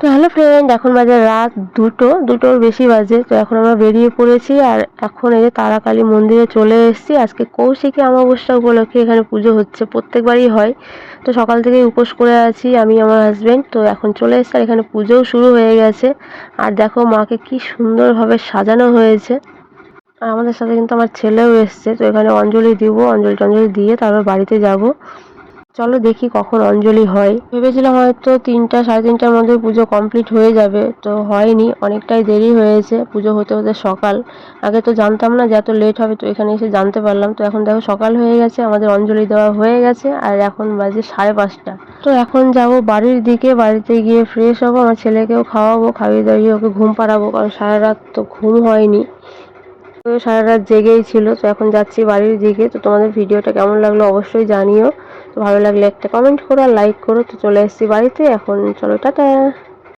তো hello friend এখন বাজে রাত দুটো, দুটোর বেশি বাজে। তো এখন আমরা বেরিয়ে পড়েছি আর এখন এই যে তারাকালী মন্দিরে চলে এসেছি। আজকে কৌশিকী অমাবস্যা উপলক্ষে এখানে পুজো হচ্ছে, প্রত্যেকবারই হয়। তো সকাল থেকেই উপোস করে আছি আমি, আমার হাজব্যান্ড তো এখন চলে এসেছি আর এখানে পুজোও শুরু হয়ে গেছে। আর দেখো মাকে কি সুন্দরভাবে সাজানো হয়েছে। আর আমাদের সাথে কিন্তু আমার ছেলেও এসছে। তো এখানে অঞ্জলি দিব, অঞ্জলি টঞ্জলি দিয়ে তারপর বাড়িতে যাব। চলো দেখি কখন অঞ্জলি হয়। ভেবেছিলাম হয়তো তিনটা, সাড়ে তিনটার মধ্যে পুজো কমপ্লিট হয়ে যাবে, তো হয়নি। অনেকটাই দেরি হয়েছে পুজো হতে হতে সকাল। আগে তো জানতাম না যে এত লেট হবে, তো এখানে এসে জানতে পারলাম। তো এখন দেখো সকাল হয়ে গেছে, আমাদের অঞ্জলি দেওয়া হয়ে গেছে, আর এখন বাজে সাড়ে পাঁচটা। তো এখন যাব বাড়ির দিকে, বাড়িতে গিয়ে ফ্রেশ হব, আমার ছেলেকেও খাওয়াবো, খাইয়ে দাঁড়িয়ে ওকে ঘুম পাড়াবো, কারণ সারা রাত তো ঘুম হয়নি। তো সারা রাত জেগেই ছিল, তো এখন যাচ্ছি বাড়ির দিকে। তো তোমাদের ভিডিওটা কেমন লাগল অবশ্যই জানিও। তো ভালো লাগলে একটা কমেন্ট করো আর লাইক করো। তো চলে এসেছি বাড়িতে। এখন চলো, টাটা।